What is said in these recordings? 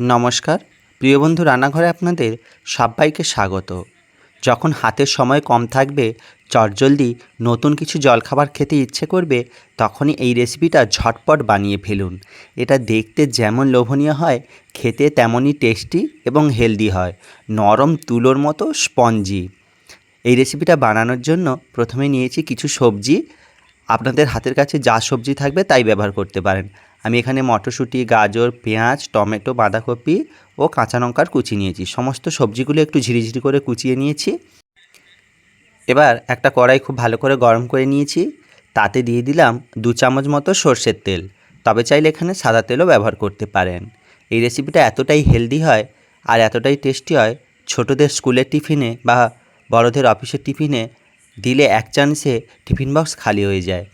নমস্কার। প্রিয় বন্ধু, রান্নাঘরে আপনাদের সবাইকে স্বাগত। যখন হাতের সময় কম থাকবে, চটজলদি নতুন কিছু জলখাবার খেতে ইচ্ছে করবে, তখনই এই রেসিপিটা ঝটপট বানিয়ে ফেলুন। এটা দেখতে যেমন লোভনীয় হয়, খেতে তেমনই টেস্টি এবং হেলদি হয়। নরম তুলোর মতো স্পঞ্জি এই রেসিপিটা বানানোর জন্য প্রথমে নিয়েছি কিছু সবজি। আপনাদের হাতের কাছে যা সবজি থাকবে তাই ব্যবহার করতে পারেন। আমি এখানে মটরশুঁটি, গাজর, পেঁয়াজ, টমেটো, বাঁধাকপি ও কাঁচা লঙ্কার কুচি নিয়েছি। সমস্ত সবজিগুলো একটু ঝিরিঝিরি করে কুচিয়ে নিয়েছি। এবার একটা কড়াই খুব ভালো করে গরম করে নিয়েছি। তাতে দিয়ে দিলাম দু চামচ মতো সর্ষের তেল। তবে চাইলে এখানে সাদা তেলও ব্যবহার করতে পারেন। এই রেসিপিটা এতটাই হেলদি হয় আর এতটাই টেস্টি হয়, ছোটোদের স্কুলের টিফিনে বা বড়দের অফিসের টিফিনে দিলে এক চান্সে টিফিন বক্স খালি হয়ে যায়।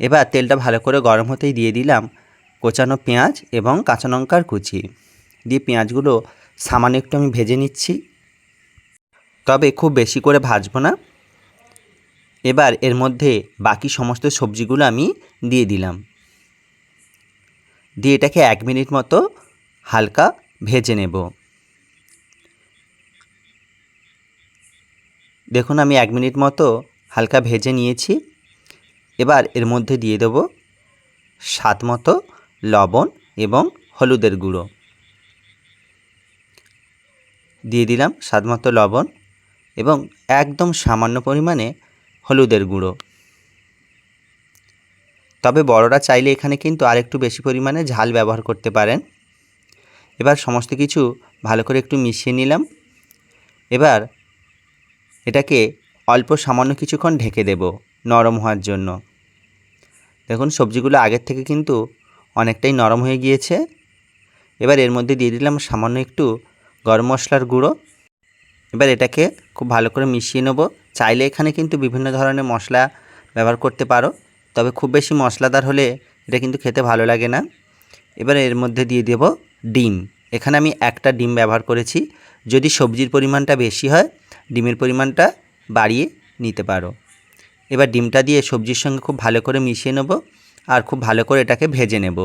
এবার তেলটা ভালো করে গরম হতেই দিয়ে দিলাম কোচানো পেঁয়াজ এবং কাঁচা লঙ্কার কুচি। দিয়ে পেঁয়াজগুলো সামান্য একটু আমি ভেজে নিচ্ছি। তবে খুব বেশি করে ভাজবো না। এবার এর মধ্যে বাকি সমস্ত সবজিগুলো আমি দিয়ে দিলাম। দিয়ে এটাকে এক মিনিট মতো হালকা ভেজে নেব। দেখুন আমি এক মিনিট মতো হালকা ভেজে নিয়েছি। এবার এর মধ্যে দিয়ে দেবো স্বাদ মতো লবণ এবং হলুদের গুঁড়ো। দিয়ে দিলাম স্বাদ মতো লবণ এবং একদম সামান্য পরিমাণে হলুদের গুঁড়ো। তবে বড়রা চাইলে এখানে কিন্তু আরেকটু বেশি পরিমাণে ঝাল ব্যবহার করতে পারেন। এবার সমস্ত কিছু ভালো করে একটু মিশিয়ে নিলাম। এবার এটাকে অল্প সামান্য কিছুক্ষণ ঢেকে দেব নরম হওয়ার জন্য। দেখুন সবজিগুলো আগের থেকে কিন্তু অনেকটাই নরম হয়ে গিয়েছে। এবার এর মধ্যে দিয়ে দিলাম সামান্য একটু গরম মশলার গুঁড়ো। এবার এটাকে খুব ভালো করে মিশিয়ে নেব। চাইলে এখানে কিন্তু বিভিন্ন ধরনের মশলা ব্যবহার করতে পারো, তবে খুব বেশি মশলাদার হলে এটা কিন্তু খেতে ভালো লাগে না। এবার এর মধ্যে দিয়ে দেব ডিম। এখানে আমি একটা ডিম ব্যবহার করেছি। যদি সবজির পরিমাণটা বেশি হয়, ডিমের পরিমাণটা বাড়িয়ে নিতে পারো। এবার ডিমটা দিয়ে সবজির সঙ্গে খুব ভালো করে মিশিয়ে নেব। আর খুব ভালো করে এটাকে ভেজে নেব,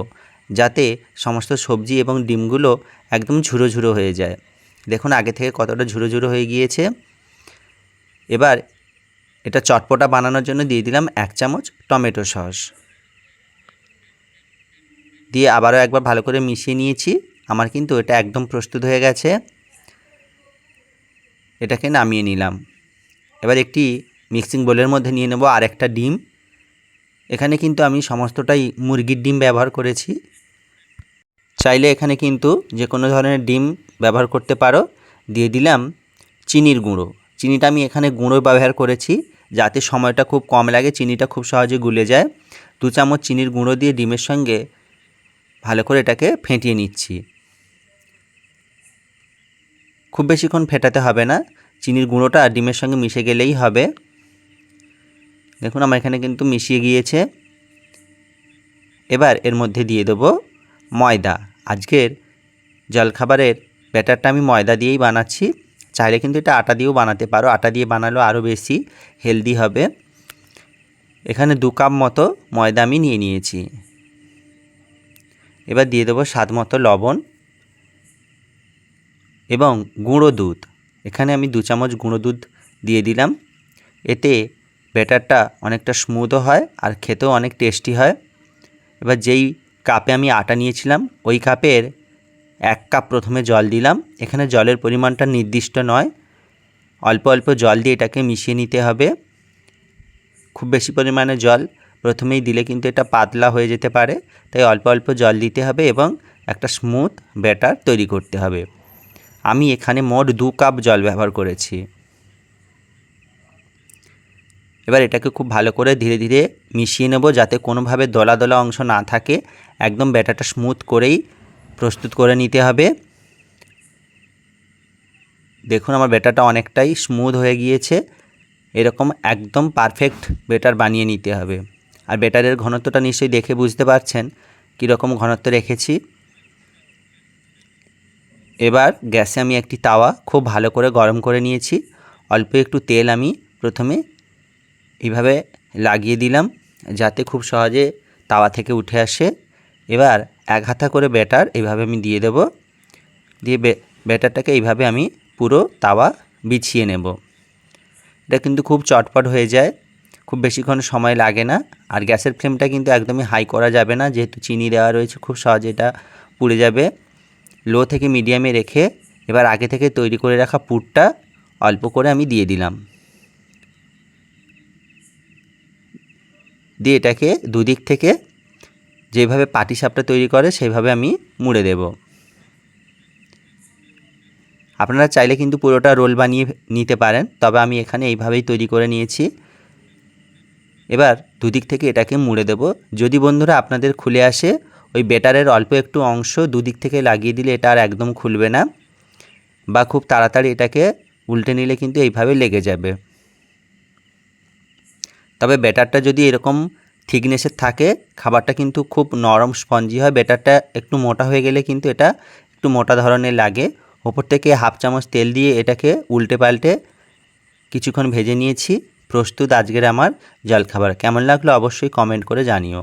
যাতে সমস্ত সবজি এবং ডিমগুলো একদম ঝুরো ঝুরো হয়ে যায়। দেখুন, আগে থেকে কতটা ঝুরো ঝুরো হয়ে গিয়েছে। এবার এটা চটপটা বানানোর জন্য দিয়ে দিলাম এক চামচ টমেটো সস। দিয়ে আবারও একবার ভালো করে মিশিয়ে নিয়েছি। আমার কিন্তু এটা একদম প্রস্তুত হয়ে গেছে। এটাকে নামিয়ে নিলাম। এবার একটি মিক্সিং বোলের মধ্যে নিয়ে নেব আর একটা ডিম। এখানে কিন্তু আমি সমস্তটাই মুরগির ডিম ব্যবহার করেছি। চাইলে এখানে কিন্তু যে কোনো ধরনের ডিম ব্যবহার করতে পারো। দিয়ে দিলাম চিনির গুঁড়ো। চিনিটা আমি এখানে গুঁড়ো ব্যবহার করেছি যাতে সময়টা খুব কম লাগে, চিনিটা খুব সহজে গুলে যায়। দু চামচ চিনির গুঁড়ো দিয়ে ডিমের সঙ্গে ভালো করে এটাকে ফেটিয়ে নিচ্ছি। খুব বেশিক্ষণ ফেটাতে হবে না। চিনির গুঁড়োটা ডিমের সঙ্গে মিশে গেলেই হবে। দেখুন, আমার এখানে কিন্তু মিশিয়ে গিয়েছে। এবার এর মধ্যে দিয়ে দেবো ময়দা। আজকের জলখাবারের ব্যাটারটা আমি ময়দা দিয়েই বানাচ্ছি। চাইলে কিন্তু এটা আটা দিয়েও বানাতে পারো। আটা দিয়ে বানালেও আরও বেশি হেলদি হবে। এখানে দু কাপ মতো ময়দা আমি নিয়ে নিয়েছি। এবার দিয়ে দেবো স্বাদ মতো লবণ এবং গুঁড়ো দুধ। এখানে আমি দু চামচ গুঁড়ো দুধ দিয়ে দিলাম। এতে ব্যাটারটা অনেকটা স্মুথও হয় আর খেতেও অনেক টেস্টি হয়। এবার যেই কাপে আমি আটা নিয়েছিলাম, ওই কাপের এক কাপ প্রথমে জল দিলাম। এখানে জলের পরিমাণটা নির্দিষ্ট নয়, অল্প অল্প জল দিয়ে এটাকে মিশিয়ে নিতে হবে। খুব বেশি পরিমাণে জল প্রথমেই দিলে কিন্তু এটা পাতলা হয়ে যেতে পারে, তাই অল্প অল্প জল দিতে হবে এবং একটা স্মুথ ব্যাটার তৈরি করতে হবে। আমি এখানে মোট দু কাপ জল ব্যবহার করেছি। এবার এটাকে খুব ভালো করে ধীরে ধীরে মিশিয়ে নেব যাতে কোনোভাবে দলা দলা অংশ না থাকে। একদম ব্যাটারটা স্মুথ করেই প্রস্তুত করে নিতে হবে। দেখুন আমার ব্যাটারটা অনেকটাই স্মুথ হয়ে গিয়েছে। এরকম একদম পারফেক্ট বেটার বানিয়ে নিতে হবে। আর বেটারের ঘনত্বটা নিশ্চয়ই দেখে বুঝতে পারছেন কীরকম ঘনত্ব রেখেছি। এবার গ্যাসে আমি একটি তাওয়া খুব ভালো করে গরম করে নিয়েছি। অল্প একটু তেল আমি প্রথমে এইভাবে লাগিয়ে দিলাম যাতে খুব সহজে তাওয়া থেকে উঠে আসে। এবার এক হাতা করে ব্যাটার এইভাবে আমি দিয়ে দেব। দিয়ে ব্যাটারটাকে এইভাবে আমি পুরো তাওয়া বিছিয়ে নেব। এটা কিন্তু খুব চটপট হয়ে যায়, খুব বেশিক্ষণ সময় লাগে না। আর গ্যাসের ফ্লেমটা কিন্তু একদমই হাই করা যাবে না, যেহেতু চিনি দেওয়া রয়েছে, খুব সহজে এটা পুড়ে যাবে। লো থেকে মিডিয়ামে রেখে এবার আগে থেকে তৈরি করে রাখা পুরটা অল্প করে আমি দিয়ে দিলাম। দিয়ে এটাকে দুদিক থেকে যেভাবে পাটি সাপটা তৈরি করে সেইভাবে আমি মুড়ে দেব। আপনারা চাইলে কিন্তু পুরোটা রোল বানিয়ে নিতে পারেন, তবে আমি এখানে এইভাবেই তৈরি করে নিয়েছি। এবার দুদিক থেকে এটাকে মুড়ে দেব। যদি বন্ধুরা আপনাদের খুলে আসে, ওই বেটারের অল্প একটু অংশ দুদিক থেকে লাগিয়ে দিলে এটা আর একদম খুলবে না, বা খুব তাড়াতাড়ি এটাকে উল্টে নিলে কিন্তু এইভাবে লেগে যাবে। তবে ব্যাটারটা যদি এরকম থিকনেসের থাকে, খাবারটা কিন্তু খুব নরম, স্পঞ্জি হয়। ব্যাটারটা একটু মোটা হয়ে গেলে কিন্তু এটা একটু মোটা ধরনের লাগে। ওপর থেকে হাফ চামচ তেল দিয়ে এটাকে উল্টে পাল্টে কিছুক্ষণ ভেজে নিয়েছি। প্রস্তুত আজকের আমার জলখাবার। কেমন লাগল অবশ্যই কমেন্ট করে জানিও।